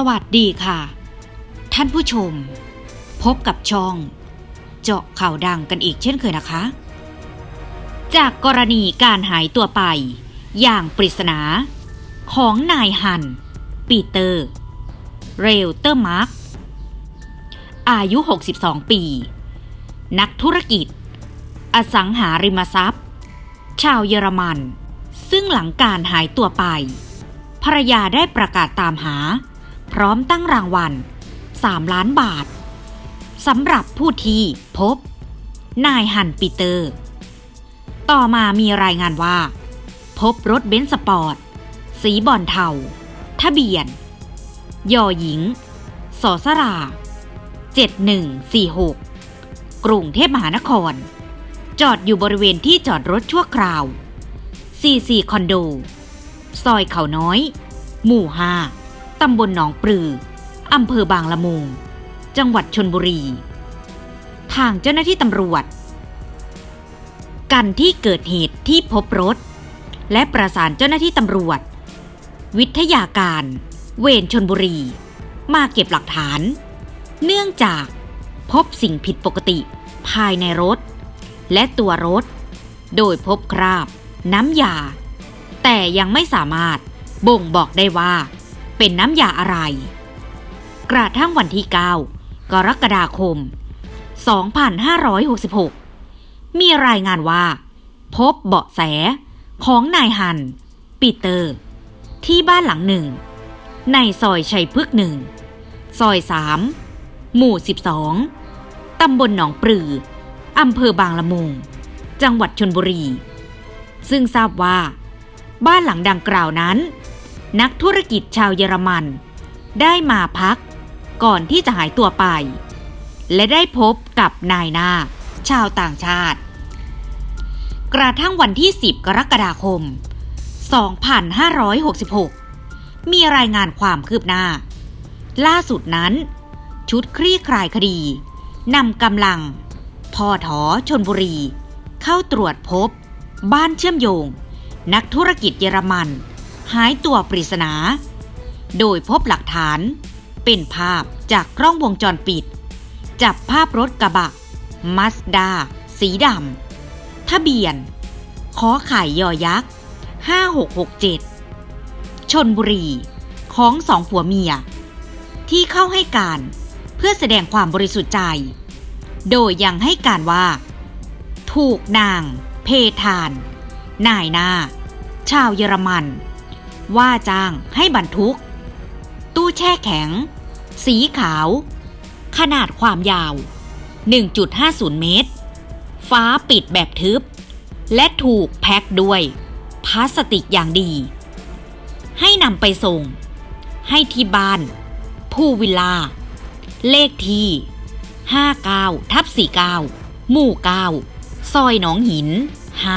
สวัสดีค่ะ ท่านผู้ชม พบกับช่อง เจาะข่าวดังกันอีกเช่นเคยนะคะ จากกรณีการหายตัวไป อย่างปริศนา ของนายฮัน ปีเตอร์ เรลเตอร์มาร์กอายุ 62 ปี นักธุรกิจ อสังหาริมทรัพย์ ชาวเยอรมัน ซึ่งหลังการหายตัวไปภรรยาได้ประกาศตามหา พร้อมตั้งรางวัล 3 ล้านบาทสำหรับผู้ที่พบ นายฮันปีเตอร์ ต่อมามีรายงานว่า พบรถเบนซ์สปอร์ต สีบอลเทา ทะเบียน ยอหญิง สอสรา 7146 กรุงเทพมหานคร จอดอยู่บริเวณที่จอดรถชั่วคราว CC คอนโด ซอยเขาน้อย หมู่5 ตำบลหนองปลือ อำเภอบางละมุง จังหวัดชนบุรี ทางเจ้าหน้าที่ตำรวจ กันที่เกิดเหตุที่พบรถ และประสานเจ้าหน้าที่ตำรวจ วิทยาการ เวรชนบุรี มาเก็บหลักฐาน เนื่องจากพบสิ่งผิดปกติภายในรถ และตัวรถ โดยพบคราบ น้ำยา แต่ยังไม่สามารถบ่งบอกได้ว่า เป็นน้ำยาอะไร กระทั่งวันที่ 9 กรกฎาคม 2566 มีรายงานว่า พบเบาะแสของนายฮัน ปีเตอร์ ที่บ้านหลังหนึ่ง ในซอยชัยพฤกษ์หนึ่ง ซอย3หมู่ 12 ตำบลหนองปลือ อำเภอบางละมุง จังหวัดชนบุรี ซึ่งทราบว่า บ้านหลังดังกล่าวนั้น นักธุรกิจชาวเยอรมัน ได้มาพักก่อนที่จะหายตัวไป และได้พบกับนายหน้าชาวต่างชาติ กระทั่งวันที่ 10 กรกฎาคม 2566 มีรายงานความคืบหน้า ล่าสุดนั้น ชุดคลี่คลายคดีนำกำลังพอถอชนบุรี เข้าตรวจพบ บ้านเชื่อมโยง นักธุรกิจเยอรมัน หายตัวปริศนา โดยพบหลักฐาน เป็นภาพจากกล้องวงจรปิด จับภาพรถกระบะมัสด้าสีดำทะเบียนขอไข่ยอยักษ์ 5667 ชนบุรีของสองผัวเมีย ที่เข้าให้การเพื่อแสดงความบริสุทธิ์ใจ โดยยังให้การว่า ถูกนาง เพทาน นายหน้าชาวเยอรมัน ว่าจ้างให้บรรทุก ตู้แช่แข็ง สีขาว ขนาดความยาว 1.50 เมตร ฟ้าปิดแบบทึบ และถูกแพ็คด้วยพลาสติกอย่างดี ให้นำไปส่ง ให้ที่บ้าน ผู้วิลลาเลขที่ 59ทับ49 หมู่ 9 ซอยหนองหิน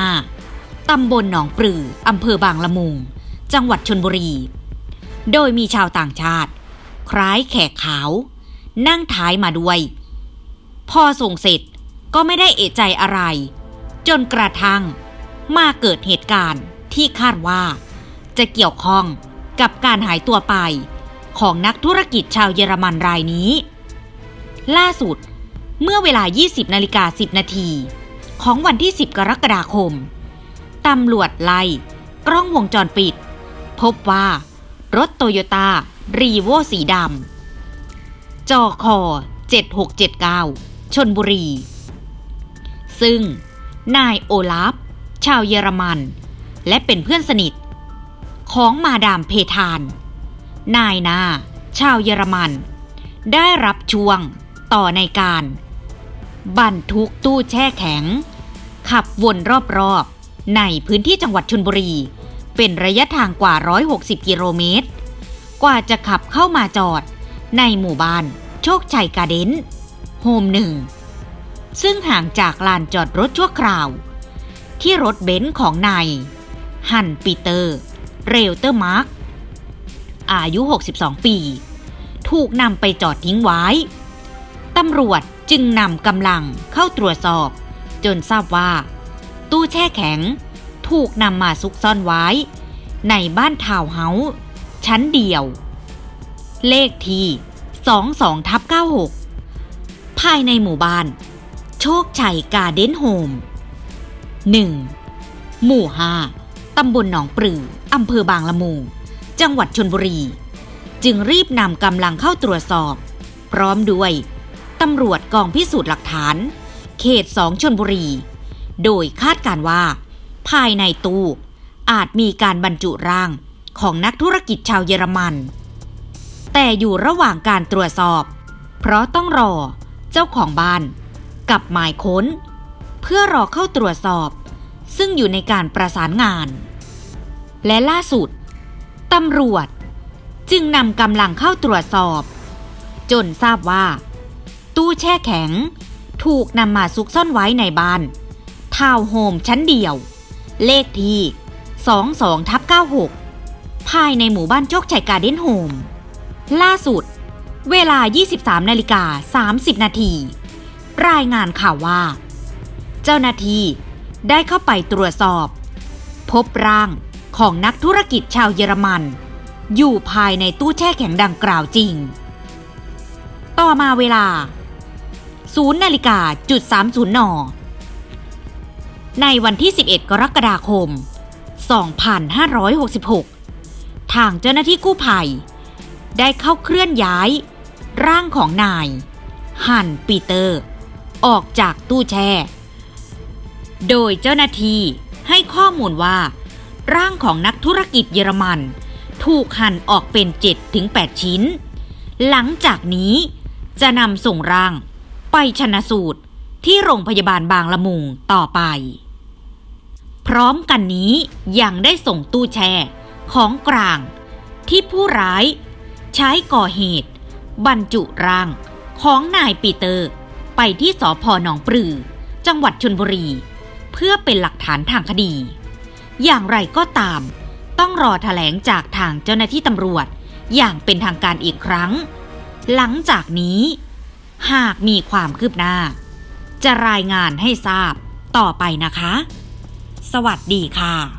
5ตำบลหนองปลือ อำเภอบางละมุง จังหวัดชนบุรี โดยมีชาวต่างชาติ คล้ายแขกขาว นั่งท้ายมาด้วย พอส่งเสร็จก็ไม่ได้เอะใจอะไร จนกระทั่งมาเกิดเหตุการณ์ที่คาดว่า จะเกี่ยวข้องกับการหายตัวไป ของนักธุรกิจชาวเยอรมันรายนี้ ล่าสุดเมื่อเวลา 20นาฬิกา10 นาที ของวันที่ 10 กรกฎาคม ตำรวจไล่กล้องวงจรปิด พบว่ารถโตโยต้ารีโวสีดำจอคอ 7679 ชนบุรี ซึ่งนายโอลาฟ ชาวเยอรมัน และเป็นเพื่อนสนิท ของมาดามเพทาน นายนา ชาวเยอรมัน ได้รับช่วงต่อในการ บรรทุกตู้แช่แข็ง ขับวนรอบๆ ในพื้นที่จังหวัดชนบุรี เป็นระยะทางกว่า 160 กิโลเมตร กว่าจะขับเข้ามาจอด ในหมู่บ้าน โชคชัยการ์เด้นโฮมหนึ่ง ซึ่งห่างจากลานจอดรถชั่วคราว ที่รถเบนซ์ของนายฮันปีเตอร์ เรลเตอร์มาร์กอายุ 62 ปี ถูกนำไปจอดทิ้งไว้ ตำรวจจึงนำกำลังเข้าตรวจสอบ จนทราบว่า ตู้แช่แข็ง ถูกนำมาซุกซ่อนไว้ ในบ้านทาวเฮาส์ชั้นเดียว เลขที่ 22ทับ96 ภายในหมู่บ้าน โชคชัยการ์เด้นโฮม 1. หมู่ 5 ตำบลหนองปลือ อำเภอบางละมุง จังหวัดชนบุรี จึงรีบนำกำลังเข้าตรวจสอบ พร้อมด้วยตำรวจกองพิสูจน์หลักฐาน เขต2ชนบุรี โดยคาดการว่า ภายในตู้ อาจมีการบรรจุร่างของนักธุรกิจชาวเยอรมัน แต่อยู่ระหว่างการตรวจสอบ เพราะต้องรอเจ้าของบ้านกับหมายค้น เพื่อรอเข้าตรวจสอบ ซึ่งอยู่ในการประสานงาน และล่าสุดตำรวจจึงนำกำลังเข้าตรวจสอบ จนทราบว่า ตู้แช่แข็ง ถูกนำมาซุกซ่อนไว้ในบ้านทาวน์โฮมชั้นเดียว เลขที่ 22ทับ96 ภายในหมู่บ้านโชคชัยการ์เด้นโฮม ล่าสุด เวลา 23นาฬิกา30 นาที รายงานข่าวว่า เจ้าหน้าที่ได้เข้าไปตรวจสอบ พบร่างของนักธุรกิจชาวเยอรมัน อยู่ภายในตู้แช่แข็งดังกล่าวจริง ต่อมาเวลา0นาฬิกาจุด30น ในวันที่ 11 กรกฎาคม 2566 ทางเจ้าหน้าที่กู้ภัย ได้เข้าเคลื่อนย้าย ร่างของนาย ฮันปีเตอร์ ออกจากตู้แช่ โดยเจ้าหน้าที่ให้ข้อมูลว่า ร่างของนักธุรกิจเยอรมัน ถูกหั่นออกเป็น 7-8 ชิ้น หลังจากนี้จะนำส่งร่างไปชนะสูตรที่โรงพยาบาลบางละมุงต่อไป พร้อมกันนี้ยังได้ส่งตู้แช่ของกลาง ที่ผู้ร้าย ใช้ก่อเหตุ บรรจุร่าง ของนายปีเตอร์ ไปที่สพหนองปลือ จังหวัดชนบุรี เพื่อเป็นหลักฐานทางคดี อย่างไรก็ตาม ต้องรอแถลงจากทางเจ้าหน้าที่ตำรวจอย่างเป็นทางการอีกครั้ง หลังจากนี้ หากมีความคืบหน้า จะรายงานให้ทราบต่อไปนะคะ สวัสดีค่ะ